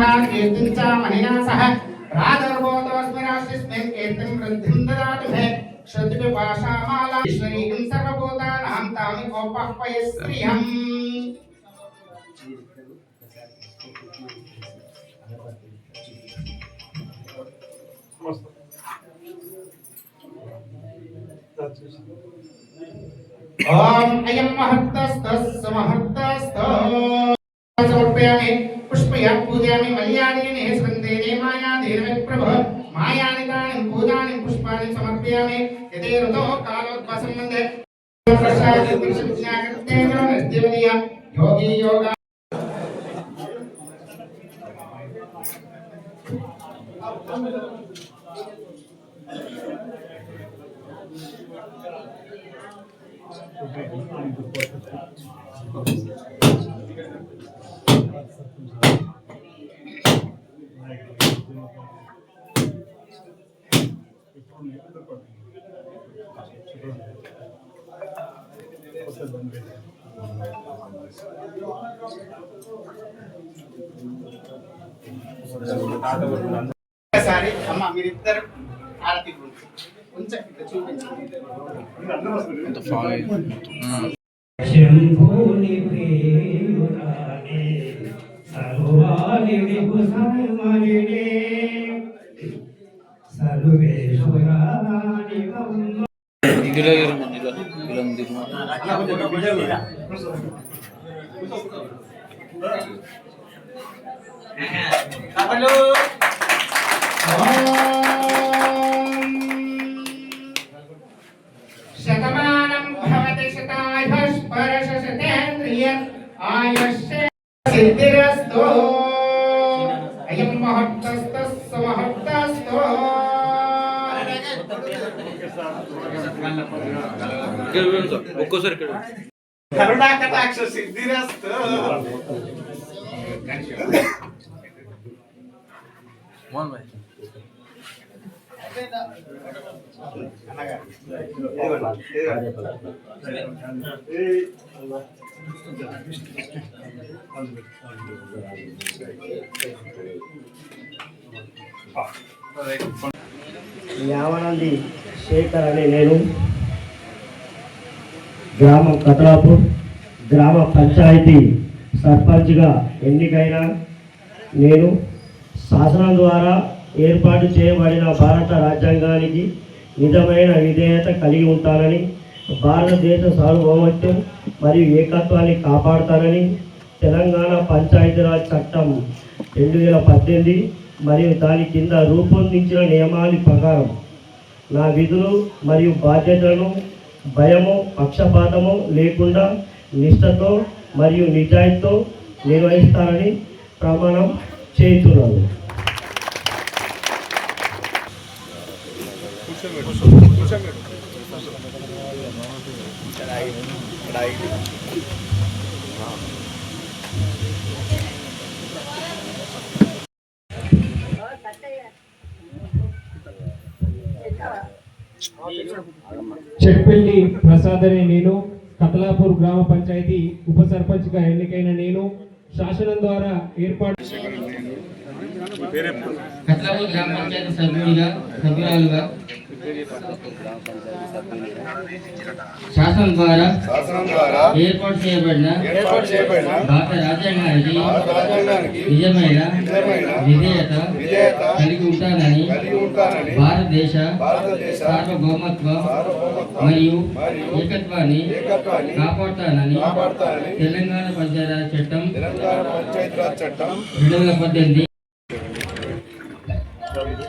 సహ కీర్తిం చ మణినా సహ రాగర్భోదోస్మి రాశిస్మి కీర్తిం వృద్ధిం దదాతు మే శ్రుతిపి భాషామాల ఈశ్వరీం సర్వభూతానాం తామి గోపహ్వయస్త్రియం ఓం అయం మహత్తస్తస్సు మహత్తస్తో సమర్పయామి पुष्पया पूजयामि मल्यार्येण स्पन्देने मायाधीरविप्रभ मायानिदानं पूजानि पुष्पाणि समर्पयामि। यदि ऋतोः कालोद्वसम्बन्धे। योगी योगा। Okay. ఒకసారి అమ్మ మీరిద్దరు ఆరతి కొంచెం ఇట్లా చూపించండి. శంభుని ప్రేయురానే సర్వాణి విభుసంవరిణే సర్వేశ్వరాని ఇదిలో శతమానం భవతి శతాయుష్పరశ శతేంద్రియ ఆయుష్ ఒక్కోసారి ఇక్కడ కరుణాకటాక్ష సిద్ధిరస్తో. మోహన్ భాయ్ యావనంది శేఖర్ అనే నేను. గ్రామం కతలాపూర్ గ్రామ పంచాయతీ సర్పంచ్గా ఎన్నికైన నేను శాసనం ద్వారా ఏర్పాటు చేయబడిన భారత రాజ్యాంగానికి నిజమైన విధేయత కలిగి ఉంటానని భారతదేశ సార్వభౌమత్వం మరియు ఏకత్వాన్ని కాపాడుతానని తెలంగాణ పంచాయతీరాజ్ చట్టం రెండు వేల పద్దెనిమిది మరియు దాని కింద రూపొందించిన నియమాల ప్రకారం నా విధులు మరియు బాధ్యతలను భయము పక్షపాతము లేకుండా నిష్ఠతో మరియు నిజాయితీతో నిర్వహిస్తారని ప్రమాణం చేస్తున్నాను చెట్పల్లి ప్రసాద్ అనే నేను కతలాపూర్ గ్రామ పంచాయతీ ఉప సర్పంచ్గా ఎన్నికైన నేను శాసనం ద్వారా ఏర్పాటు కతలాపూర్ గ్రామ పంచాయతీ సభ్యుడిగా సభ్యురాలుగా శాసనం ద్వారా ఏర్పాటు చేయబడిన భారత రాజ్యాంగానికి నిజమైన విధేయత కలిగి ఉంటానని భారతదేశ సార్వభౌమత్వ మరియు ఏకత్వాన్ని కాపాడుతానని తెలంగాణ పంచాయతీరాజ్ చట్టం రెండు వేల పద్దెనిమిది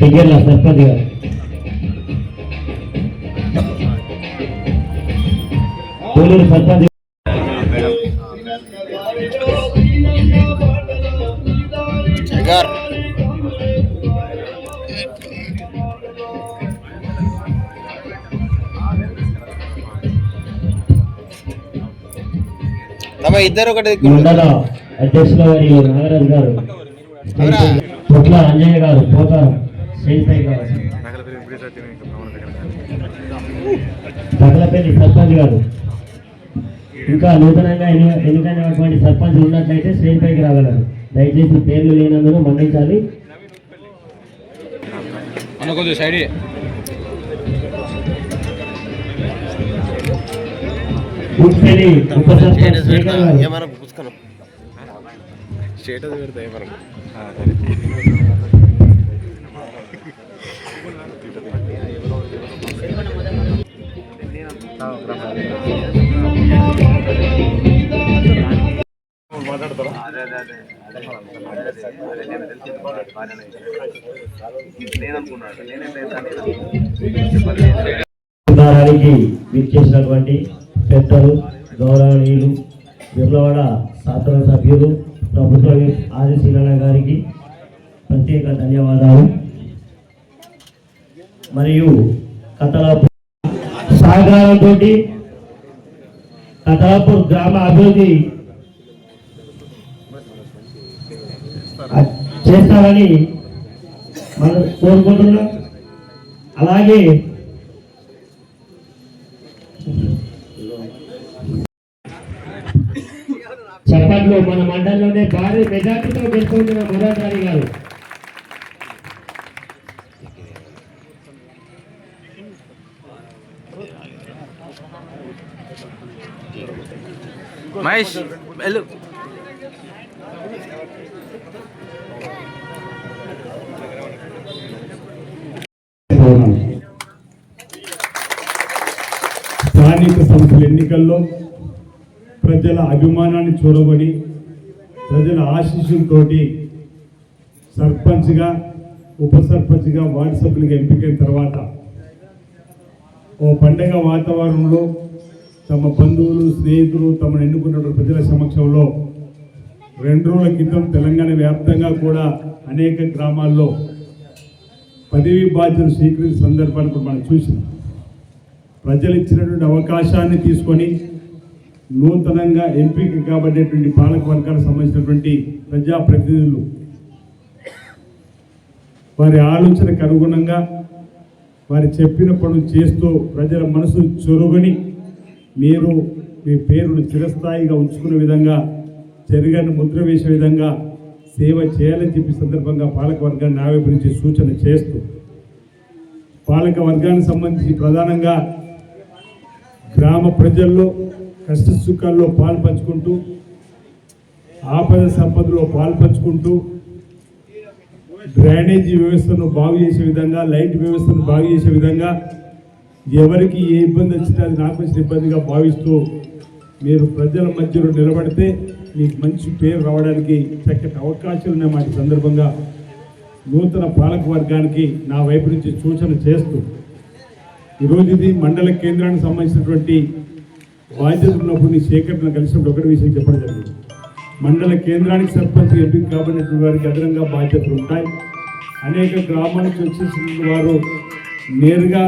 దగ్గరలో సర్పంచ్ గారు కోలూరు సర్పంచ్ ఇద్దరు ఒకటి మండల అధ్యక్షుల వారి నాగరాజు గారు పొట్ల అంజయ్య గారు పోతారు తగలపల్లి సర్పంచ్ గారు. ఇంకా నూతనంగా ఎన్ని- ఎన్నికైనటువంటి సర్పంచ్ ఉన్నట్లయితే స్టేజ్ పైకి రాగలరు. దయచేసి పేర్లు లేనందున మన్నించాలి. అన్న కొద్దిగా సైడ్ ఇయ్యి. ఉదారానికి విచ్చేసినటువంటి పెద్దలు గౌరవనీయులు విమలవాడ శాసన సభ్యులు ప్రభుత్వ ఆదిశీలన గారికి ప్రత్యేక ధన్యవాదాలు. మరియు కథల సహకారంతో కథలాపూర్ గ్రామ అభివృద్ధి చేస్తారని మనం కోరుకుంటున్నాం. అలాగే చప్పట్లు మన మండలంలోనే భారీ మెజార్టీతో గెలుపొందిన మురారి గారు. మహేష్ వెళ్ళు. స్థానిక సంస్థల ఎన్నికల్లో ప్రజల అభిమానాన్ని చూడబడి ప్రజల ఆశీస్సులతో సర్పంచ్గా ఉప సర్పంచ్గా వార్డు సభ్యులుగా ఎంపికైన తర్వాత ఓ పండగ వాతావరణంలో తమ బంధువులు స్నేహితులు తమను ఎన్నుకున్న ప్రజల సమక్షంలో రెండు రోజుల క్రితం తెలంగాణ వ్యాప్తంగా కూడా అనేక గ్రామాల్లో పదవీ బాధ్యతలు స్వీకరించిన సందర్భాన్ని కూడా మనం చూసినాం. ప్రజలు ఇచ్చినటువంటి అవకాశాన్ని తీసుకొని నూతనంగా ఎంపిక కాబడేటువంటి పాలకవర్గాలకు సంబంధించినటువంటి ప్రజాప్రతినిధులు వారి ఆలోచనకు అనుగుణంగా వారి చెప్పిన పనులు చేస్తూ ప్రజల మనసు చొరుగుని మీరు మీ పేరును చిరస్థాయిగా ఉంచుకునే విధంగా చెరగని ముద్ర వేసే విధంగా సేవ చేయాలని చెప్పి సందర్భంగా పాలక వర్గాన్ని సూచన చేస్తూ పాలక వర్గానికి సంబంధించి ప్రధానంగా గ్రామ ప్రజల్లో కష్ట సుఖాల్లో పాలు పంచుకుంటూ ఆపద సంపదలో పాలు పంచుకుంటూ డ్రైనేజీ వ్యవస్థను బాగు చేసే విధంగా లైట్ వ్యవస్థను బాగు చేసే విధంగా ఎవరికి ఏ ఇబ్బంది వచ్చినా అది నాకు వచ్చిన ఇబ్బందిగా భావిస్తూ మీరు ప్రజల మధ్యలో నిలబడితే మీకు మంచి పేరు రావడానికి చక్కటి అవకాశాలు ఉన్నాయి మాట సందర్భంగా. నూతన పాలక వర్గానికి నా వైపు నుంచి సూచన చేస్తూ ఈరోజు ఇది మండల కేంద్రానికి సంబంధించినటువంటి బాధ్యత ఉన్నప్పుడు నీ సేకరణ కలిసినప్పుడు ఒకటి విషయం చెప్పడం జరిగింది. మండల కేంద్రానికి సర్పంచ్ ఎంపిక కాబడినటువంటి వారికి అదనంగా బాధ్యతలు ఉంటాయి. అనేక గ్రామాల నుంచి వచ్చేసిన వారు నేరుగా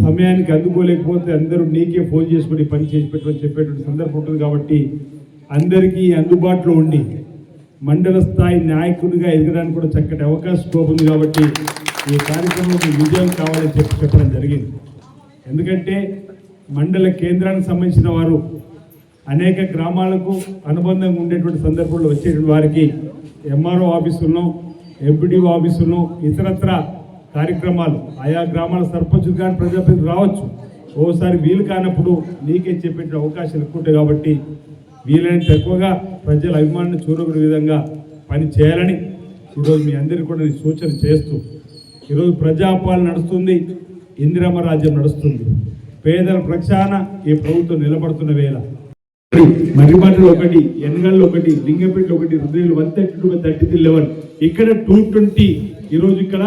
సమయానికి అందుకోలేకపోతే అందరూ నీకే ఫోన్ చేసుకుని పని చేసి పెట్టమని చెప్పేటువంటి సందర్భం ఉంటుంది కాబట్టి అందరికీ అందుబాటులో ఉండి మండల స్థాయి నాయకుడిగా ఎదగడానికి కూడా చక్కటి అవకాశం ఉంది కాబట్టి ఈ కార్యక్రమంలో విజయం కావాలని చెప్పి చెప్పడం జరిగింది. ఎందుకంటే మండల కేంద్రానికి సంబంధించిన వారు అనేక గ్రామాలకు అనుబంధంగా ఉండేటువంటి సందర్భంలో వచ్చేటువంటి వారికి ఎంఆర్ఓ ఆఫీసులను ఎంపీడీఓ ఆఫీసులను ఇతరత్ర కార్యక్రమాలు ఆయా గ్రామాల సర్పంచ్ కానీ ప్రజాప్రతినిధులు రావచ్చు. ఓసారి వీలు కానప్పుడు నీకే చెప్పే అవకాశాలు ఎక్కువ ఉంటాయి కాబట్టి వీలైనంత ఎక్కువగా ప్రజల అభిమానాన్ని చూరగొనే విధంగా పని చేయాలని ఈరోజు మీ అందరికీ కూడా నేను సూచన చేస్తూ ఈరోజు ప్రజాపాలన నడుస్తుంది ఇందిరమ్మ రాజ్యం నడుస్తుంది. పేదల ప్రక్షాళన ఈ ప్రభుత్వం నిలబడుతున్న వేళ. మర్రిమండలు ఒకటి ఎనగళ్ళు ఒకటి లింగపేటలు ఒకటి రుద్రేలు one thirty two thirty three eleven. ఇక్కడ టూ ట్వంటీ. ఈరోజు ఇక్కడ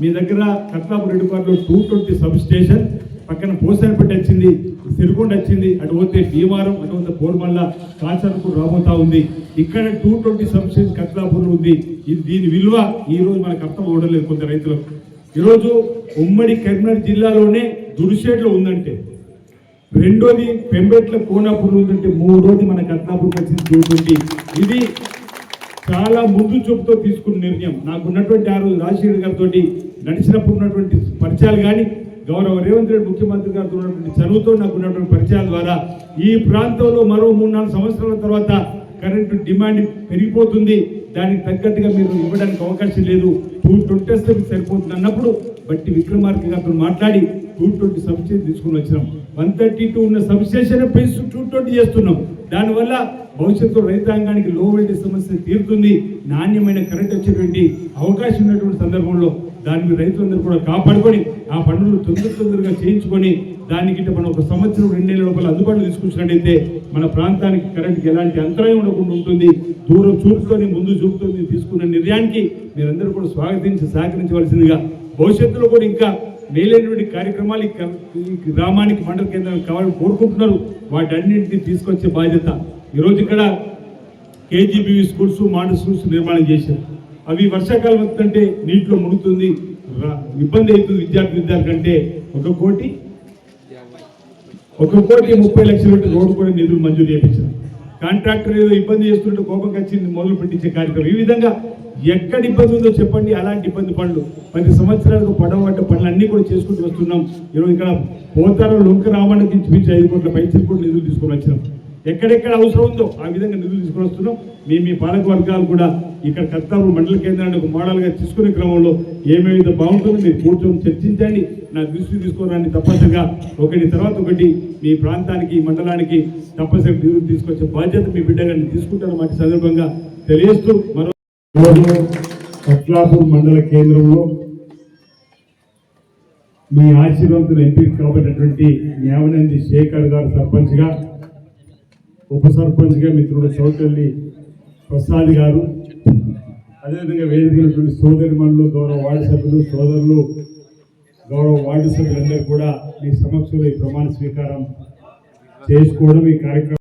మీ దగ్గర కట్లాపు రెడ్డిపాడులో టూ ట్వంటీ సబ్ స్టేషన్. పక్కన పోసారపేట వచ్చింది సిరికొండ వచ్చింది అటు పోతే భీమారం అటు పోతే పోర్మల్ల కాచారపూర్ రాబోతా ఉంది. ఇక్కడ two twenty sub station Katlapur ఉంది. ఇది దీని విలువ ఈరోజు మనకు అర్థం అవడం లేదు కొంత రైతులకు. ఈరోజు ఉమ్మడి కరీంనగర్ జిల్లాలోనే దుడిషేట్లో ఉందంటే. రెండోది పెంబెట్ల కోనాపూర్ ఉందంటే మూడోది మన కట్నాపూర్కి వచ్చింది చూడండి ఇది చాలా ముందు చూపుతో తీసుకున్న నిర్ణయం. నాకు ఉన్నటువంటి ఆ రోజు రాజశేఖర్ గారితో నడిచినప్పుడు ఉన్నటువంటి పరిచయాలు కానీ గౌరవ రేవంత్ రెడ్డి ముఖ్యమంత్రి గారితో ఉన్నటువంటి చదువుతో నాకు ఉన్నటువంటి పరిచయాల ద్వారా ఈ ప్రాంతంలో మరో మూడు నాలుగు సంవత్సరాల తర్వాత కరెంటు డిమాండ్ పెరిగిపోతుంది. దానికి తగ్గట్టుగా మీరు ఇవ్వడానికి అవకాశం లేదు. టూ ట్వంటీ సరిపోతుంది అన్నప్పుడు బట్టి విక్రమార్క గారితో మాట్లాడి టూ ట్వంటీ సబ్సిడీ తీసుకుని వచ్చినాం. వన్ థర్టీ టూ ఉన్న సబ్స్టేషన్ పెంచు టూ ట్వంటీ చేస్తున్నాం. దానివల్ల భవిష్యత్తులో రైతాంగానికి లో వోల్టేజ్ సమస్య తీరుతుంది. నాణ్యమైన కరెంట్ వచ్చేటువంటి అవకాశం ఉన్నటువంటి సందర్భంలో దాన్ని రైతులందరూ కూడా కాపాడుకొని ఆ పనులు తొందర తొందరగా చేయించుకొని దానికి మనం ఒక సంవత్సరం రెండేళ్ళ లోపల అందుబాటులో తీసుకొచ్చినట్టయితే మన ప్రాంతానికి కరెంట్కి ఎలాంటి అంతరాయం ఉండకుండా ఉంటుంది. దూరం చూపుకొని ముందు చూపుతుంది తీసుకున్న నిర్ణయానికి మీరందరూ కూడా స్వాగతించి సహకరించవలసిందిగా భవిష్యత్తులో కూడా ఇంకా మేలైనటువంటి కార్యక్రమాలు ఈ గ్రామానికి మండల కేంద్రానికి కావాలని కోరుకుంటున్నారు. వాటన్నింటినీ తీసుకొచ్చే బాధ్యత ఈరోజు ఇక్కడ కేజీబీవీ స్కూల్స్ మోడల్ స్కూల్స్ నిర్మాణం చేశారు. అవి వర్షాకాలం వస్తుంటే నీటిలో మునుగుతుంది. ఇబ్బంది అవుతుంది విద్యార్థి విద్యార్థి కంటే ఒక కోటి ఒక కోటి ముప్పై లక్షల రోడ్డు కూడా నిధులు మంజూరు చేయించారు. కాంట్రాక్టర్ ఏదో ఇబ్బంది చేస్తుంటే కోపం వచ్చింది మొదలు పెట్టించే కార్యక్రమం. ఈ విధంగా ఎక్కడ ఇబ్బంది ఉందో చెప్పండి అలాంటి ఇబ్బంది పనులు పది సంవత్సరాలకు పడవట్ట పనులు అన్నీ కూడా చేసుకుంటూ వస్తున్నాం. ఈరోజు ఇక్కడ పోతారో లొంక రావడానికి ఇంచుమించు ఐదు కోట్ల పైసలు కూడా నిధులు తీసుకొని వచ్చినాం. ఎక్కడెక్కడ అవసరం ఉందో ఆ విధంగా నిధులు తీసుకొని వస్తున్నాం. మీ మీ పాలకవర్గాలు కూడా ఇక్కడ కర్తాపు మండల కేంద్రాన్ని ఒక మోడల్గా తీసుకునే క్రమంలో ఏమేమి బాగుంటుందో మీరు కూర్చొని చర్చించండి. నా దృష్టి తీసుకోవడానికి తప్పనిసరిగా ఒకటి తర్వాత ఒకటి మీ ప్రాంతానికి మండలానికి తప్పనిసరిగా నిధులు తీసుకొచ్చే బాధ్యత మీ బిడ్డగా తీసుకుంటాను మాట సందర్భంగా తెలియజేస్తూ మరో రోజు కట్లాపూర్ మండల కేంద్రంలో మీ ఆశీర్వాదం ఎంపీ కాబట్టినటువంటి న్యావనంది శేఖర్ గారు సర్పంచ్గా ఉప సర్పంచ్గా మిత్రుడు చౌటల్లి ప్రసాద్ గారు అదేవిధంగా వేదికలు సోదరి మనులు గౌరవ వార్డు సభ్యులు సోదరులు గౌరవ వార్డు సభ్యులందరూ కూడా మీ సమక్షంలో ఈ ప్రమాణ స్వీకారం చేసుకోవడం ఈ కార్యక్రమం